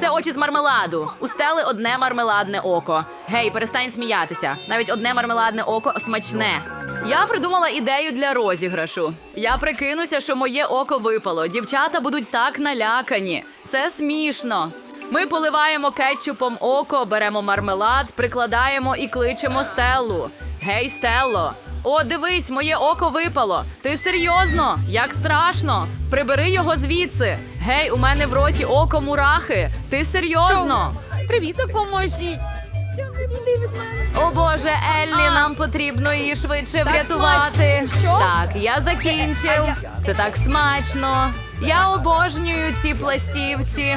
Це очі з мармеладу. У стели одне мармеладне око. Гей, перестань сміятися. Навіть одне мармеладне око смачне. Я придумала ідею для розіграшу. Я прикинуся, що моє око випало. Дівчата будуть так налякані. Це смішно. Ми поливаємо кетчупом око, беремо мармелад, прикладаємо і кличемо Стеллу. Гей, Стелло! О, дивись, моє око випало. Ти серйозно? Як страшно? Прибери його звідси. Гей, у мене в роті око мурахи. Ти серйозно? Привіт, допоможіть. О Боже, Еллі, нам потрібно її швидше врятувати. Що? Так, я закінчив. Це так смачно. Я обожнюю ці пластівці.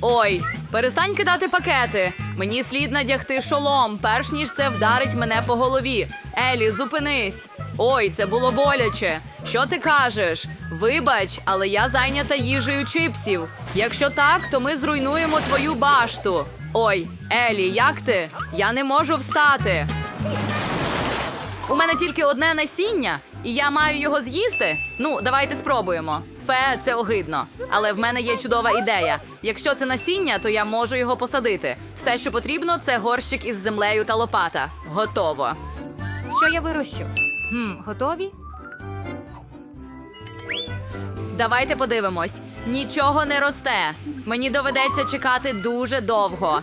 Ой, перестань кидати пакети. Мені слід надягти шолом, перш ніж це вдарить мене по голові. Елі, зупинись. Ой, це було боляче. Що ти кажеш? Вибач, але я зайнята їжею чипсів. Якщо так, то ми зруйнуємо твою башту. Ой, Елі, як ти? Я не можу встати. У мене тільки одне насіння, і я маю його з'їсти. Ну, давайте спробуємо. Фе, це огидно. Але в мене є чудова ідея. Якщо це насіння, то я можу його посадити. Все, що потрібно, це горщик із землею та лопата. Готово. Що я вирощу? Хм, готові? Давайте подивимось. Нічого не росте. Мені доведеться чекати дуже довго.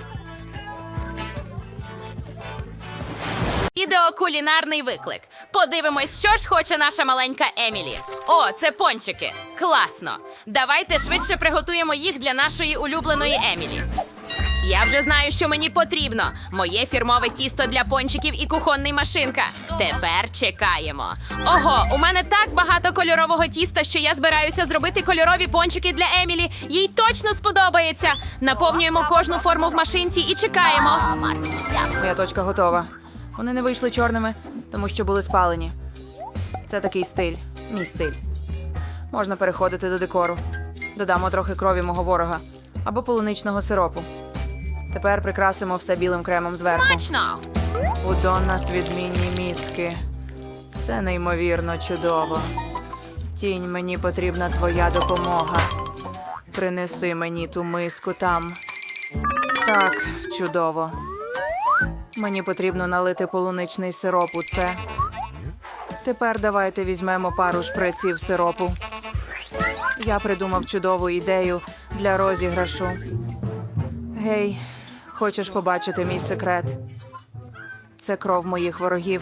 Ідеокулінарний виклик. Подивимось, що ж хоче наша маленька Емілі. О, це пончики. Класно. Давайте швидше приготуємо їх для нашої улюбленої Емілі. Я вже знаю, що мені потрібно. Моє фірмове тісто для пончиків і кухонний машинка. Тепер чекаємо. Ого, у мене так багато кольорового тіста, що я збираюся зробити кольорові пончики для Емілі. Їй точно сподобається. Наповнюємо кожну форму в машинці і чекаємо. Моя точка готова. Вони не вийшли чорними, тому що були спалені. Це такий стиль, мій стиль. Можна переходити до декору. Додамо трохи крові мого ворога або полуничного сиропу. Тепер прикрасимо все білим кремом зверху. Смачно! У Доннас відмінні мізки. Це неймовірно чудово. Тінь, мені потрібна твоя допомога. Принеси мені ту миску там. Так, чудово. Мені потрібно налити полуничний сироп у це. Тепер давайте візьмемо пару шприців сиропу. Я придумав чудову ідею для розіграшу. Гей, хочеш побачити мій секрет? Це кров моїх ворогів.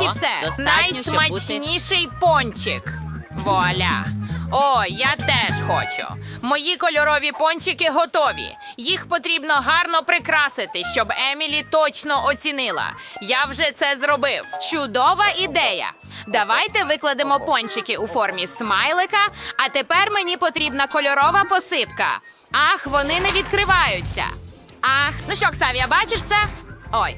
і все. Найсмачніший пончик. Вуаля. О, я теж хочу. Мої кольорові пончики готові. Їх потрібно гарно прикрасити, щоб Емілі точно оцінила. Я вже це зробив. Чудова ідея. Давайте викладемо пончики у формі смайлика, а тепер мені потрібна кольорова посипка. Ах, вони не відкриваються. Ах, ну що, Ксавія, бачиш це? Ой.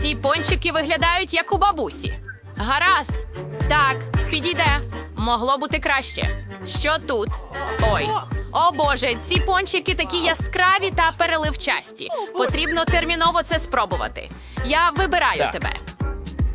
ці пончики виглядають як у бабусі. Гаразд. Так, підійде. Могло бути краще. Що тут? Ой. О Боже, ці пончики такі яскраві та переливчасті. Потрібно терміново це спробувати. Я вибираю тебе.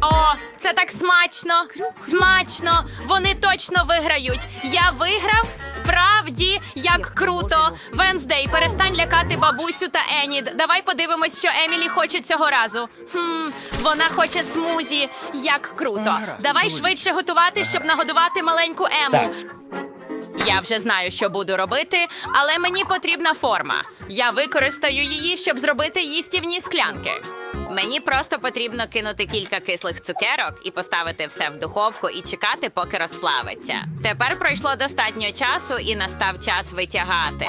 О, це так смачно! Смачно! Вони точно виграють! Я виграв? Справді, як круто! Венздей, перестань лякати бабусю та Енід. Давай подивимось, що Емілі хоче цього разу. Хм, вона хоче смузі. Як круто! Давай швидше готувати, щоб нагодувати маленьку Ему. Я вже знаю, що буду робити, але мені потрібна форма. Я використаю її, щоб зробити їстівні склянки. Мені просто потрібно кинути кілька кислих цукерок і поставити все в духовку і чекати, поки розплавиться. Тепер пройшло достатньо часу і настав час витягати.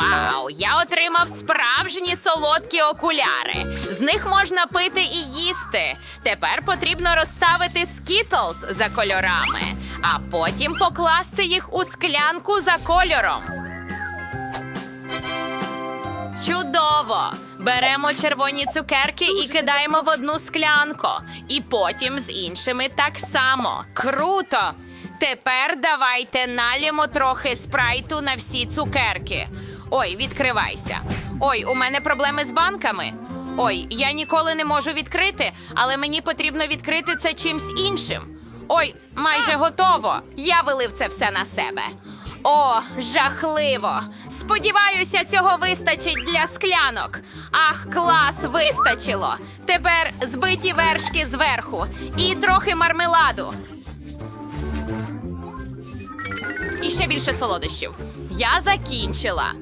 Вау! Я отримав справжні солодкі окуляри. З них можна пити і їсти. Тепер потрібно розставити скітлз за кольорами, а потім покласти їх у склянку за кольором. Чудово! Беремо червоні цукерки і кидаємо в одну склянку. І потім з іншими так само. Круто! Тепер давайте налємо трохи спрайту на всі цукерки. Ой, відкривайся. Ой, у мене проблеми з банками. Ой, я ніколи не можу відкрити, але мені потрібно відкрити це чимсь іншим. Ой, майже готово. Я вилив це все на себе. О, жахливо! Сподіваюся, цього вистачить для склянок. Ах, клас, вистачило. Тепер збиті вершки зверху і трохи мармеладу. І ще більше солодощів. Я закінчила.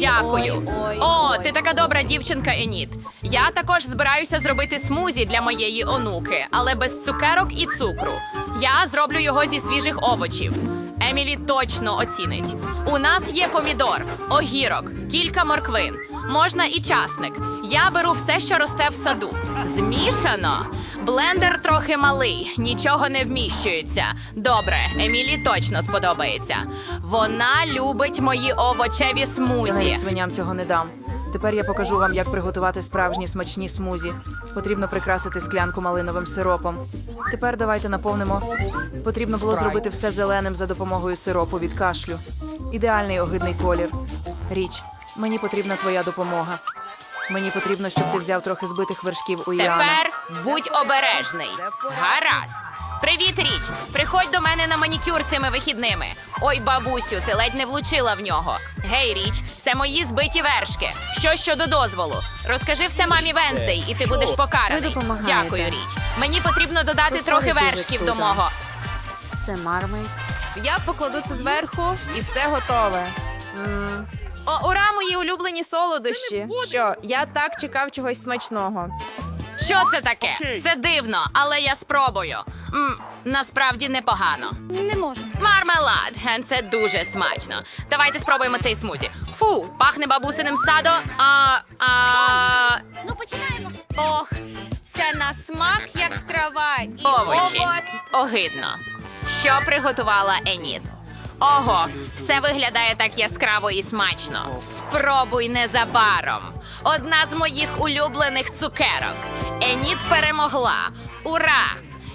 Дякую. О, ти така добра дівчинка, Еніт. Я також збираюся зробити смузі для моєї онуки, але без цукерок і цукру. Я зроблю його зі свіжих овочів. Емілі точно оцінить. У нас є помідор, огірок, кілька морквин. Можна і часник. Я беру все, що росте в саду. Змішано. Блендер трохи малий, нічого не вміщується. Добре, Емілі точно сподобається. Вона любить мої овочеві смузі. свиням цього не дам. Тепер я покажу вам, як приготувати справжні смачні смузі. Потрібно прикрасити склянку малиновим сиропом. Тепер давайте наповнимо. Потрібно було зробити все зеленим за допомогою сиропу від кашлю. Ідеальний огидний колір. Річ, мені потрібна твоя допомога. Мені потрібно, щоб ти взяв трохи збитих вершків у Іана. Тепер будь обережний. Гаразд. Привіт, річ. Приходь до мене на манікюр цими вихідними. Ой, бабусю, ти ледь не влучила в нього. Гей, річ, це мої збиті вершки. Що щодо дозволу? Розкажи все мамі Венздей, і ти будеш покараний. Ви допомагаєте. Дякую, річ. Мені потрібно додати трохи вершків до мого. Це мармель. Я покладу це зверху і все готове. О, ура, мої улюблені солодощі. Що, я так чекав чогось смачного. Що це таке? Це дивно, але я спробую. М, насправді непогано. Не можу. Мармелад. Ген, Це дуже смачно. Давайте спробуємо цей смузі. Фу, пахне бабусиним садо. А, а... Ну починаємо. Ох, Це на смак як трава і овочі. овоч. Огидно. Що приготувала Еніт? Ого, все виглядає так яскраво і смачно. Спробуй незабаром. Одна з моїх улюблених цукерок. Еніт перемогла. Ура!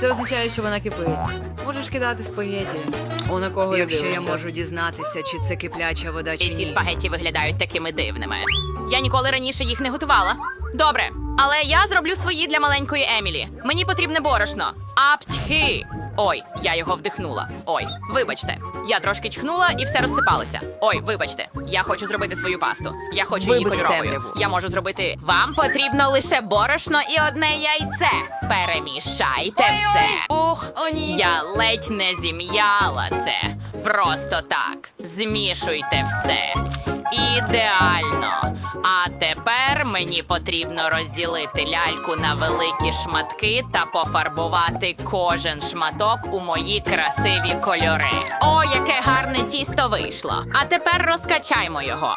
Це означає, що вона кипить. Можеш кидати спагеті. О, на кого Якщо я я можу дізнатися, чи це кипляча вода, чи І ці спагеті виглядають такими дивними. Я ніколи раніше їх не готувала. Добре, але я зроблю свої для маленької Емілі. Мені потрібне борошно. Апчхи. Ой, я його вдихнула. Ой, вибачте. Я трошки чхнула і все розсипалося. Ой, вибачте. Я хочу зробити свою пасту. Я хочу її Вибити кольоровою. темряву. Я можу зробити. Вам потрібно лише борошно і одне яйце. Перемішайте все. Ух, о ні. Я ледь не зім'яла це. Просто так. Змішуйте все. Ідеально. А тепер мені потрібно розділити ляльку на великі шматки та пофарбувати кожен шматок у мої красиві кольори. О, яке гарне тісто вийшло. А тепер розкачаймо його.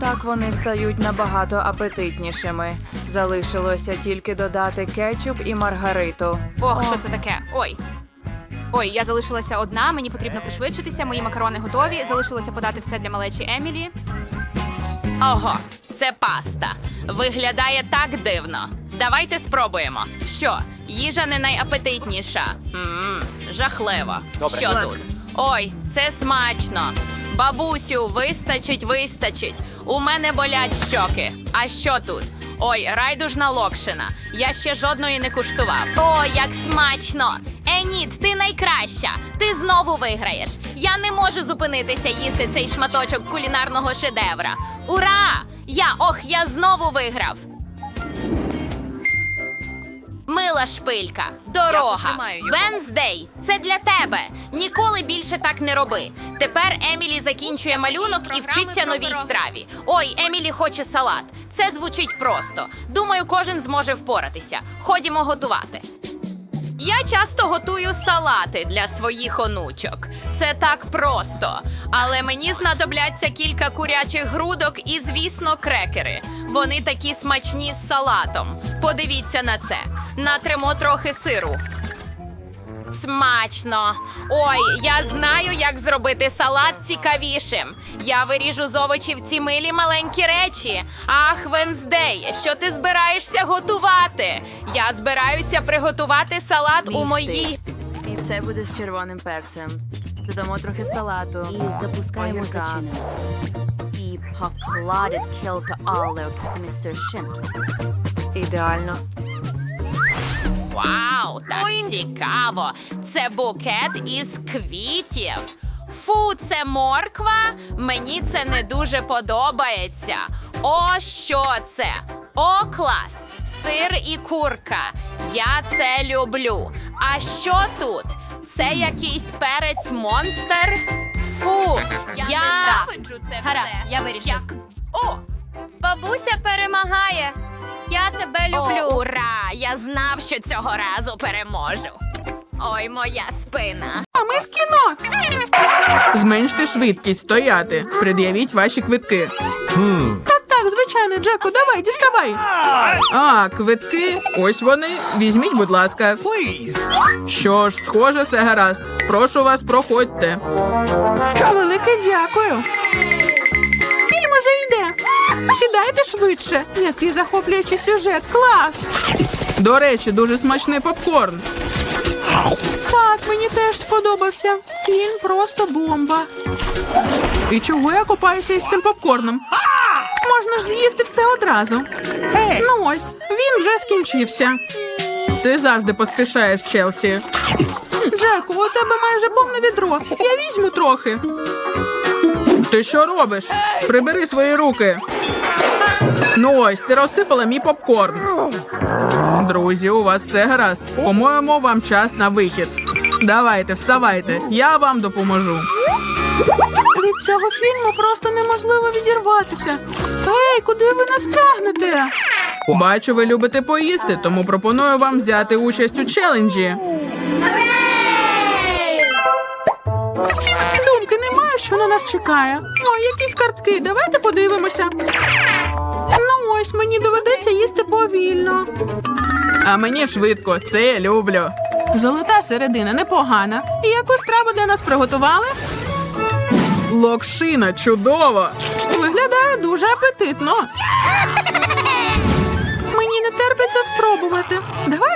Так вони стають набагато апетитнішими. Залишилося тільки додати кетчуп і маргариту. Ох, що це таке? Ой. Ой, я залишилася одна, мені потрібно пришвидшитися, мої макарони готові. Залишилося подати все для малечі Емілі. Ого, це паста. Виглядає так дивно. Давайте спробуємо. Що, їжа не найапетитніша? Мм, жахливо. Що тут? Ой, це смачно. Бабусю, вистачить, вистачить. У мене болять щоки. А що тут? Ой, райдужна локшина. Я ще жодної не куштував. О, як смачно! Еніт, ти найкраща. Ти знову виграєш. Я не можу зупинитися їсти цей шматочок кулінарного шедевра. Ура! Я ох, я знову виграв. Мила шпилька, дорога, Венздей, це для тебе. Ніколи більше так не роби. Тепер Емілі закінчує малюнок і вчиться новій страві. Ой, Емілі хоче салат. Це звучить просто. Думаю, кожен зможе впоратися. Ходімо готувати. Я часто готую салати для своїх онучок. Це так просто. Але мені знадобляться кілька курячих грудок і, звісно, крекери. Вони такі смачні з салатом. Подивіться на це. Натримо трохи сиру. Смачно. Ой, я знаю, як зробити салат цікавішим. Я виріжу з овочів ці милі маленькі речі. Ах, Венздей, що ти збираєшся готувати? Я збираюся приготувати салат у моїй. І все буде з червоним перцем. Додамо трохи салату. І запускаємо зачинення. І покладить кілька оливок з містер Шинки. Ідеально. Вау, так цікаво. Це букет із квітів. Фу, це морква. Мені це не дуже подобається. О, що це? О, клас! Сир і курка. Я це люблю. А що тут? Це якийсь перець монстр? Фу, я, це Гаразд, я вирішив. Як? О, Бабуся перемагає. Я тебе О, ура! Я знав, що цього разу переможу. Ой, моя спина. А ми в кіно. Зменште швидкість, стояти. Пред'явіть ваші квитки. Так, так, звичайно, Джеку, давай, діставай. А, квитки. Ось вони. Візьміть, будь ласка. Що ж, схоже, все гаразд. Прошу вас, проходьте. Велике дякую. Сідайте швидше. Який захоплюючий сюжет. Клас. До речі, дуже смачний попкорн. Так, мені теж сподобався. Фільм просто бомба. І чого я купаюся із цим попкорном? Можна ж з'їсти все одразу. Ну ось, він вже скінчився. Ти завжди поспішаєш, Челсі. Джеку, у тебе майже повне відро. Я візьму трохи. Ти що робиш? Прибери свої руки. Ну ось, ти розсипала мій попкорн. Друзі, у вас все гаразд. По-моєму, вам час на вихід. Давайте, вставайте, я вам допоможу. Від цього фільму просто неможливо відірватися. Ей, куди ви нас тягнете? Бачу, ви любите поїсти, тому пропоную вам взяти участь у челенджі. Думки немає, що на нас чекає. О, якісь картки, давайте подивимося. Ось мені доведеться їсти повільно. А мені швидко, це люблю. Золота середина непогана. І яку страву для нас приготували? Локшина чудово. Виглядає дуже апетитно. Мені не терпиться спробувати. Давайте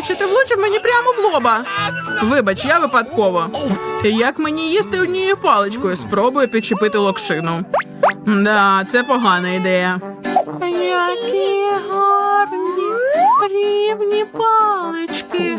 Боляче, ти влучив мені прямо в лоба. Вибач, я випадково. Як мені їсти однією паличкою? Спробую підчепити локшину. Да, це погана ідея. Які гарні рівні палички.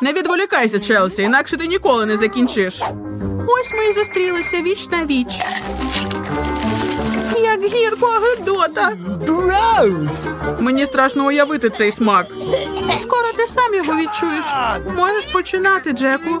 Не відволікайся, Челсі, інакше ти ніколи не закінчиш. Ось ми і зустрілися віч на віч. Як гірко Гедота. Мені страшно уявити цей смак. Скоро ти сам його відчуєш. Можеш починати, Джеку.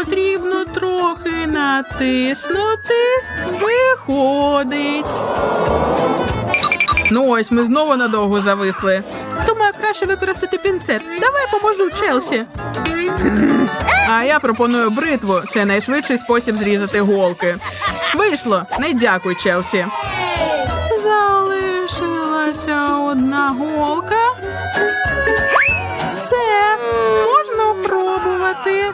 Натиснути. Виходить. Ну ось ми знову надовго зависли. Думаю, краще використати пінцет. Давай поможу Челсі. А я пропоную бритву. Це найшвидший спосіб зрізати голки. Вийшло. Не дякуй, Челсі. Залишилася одна голка. Все, можна пробувати.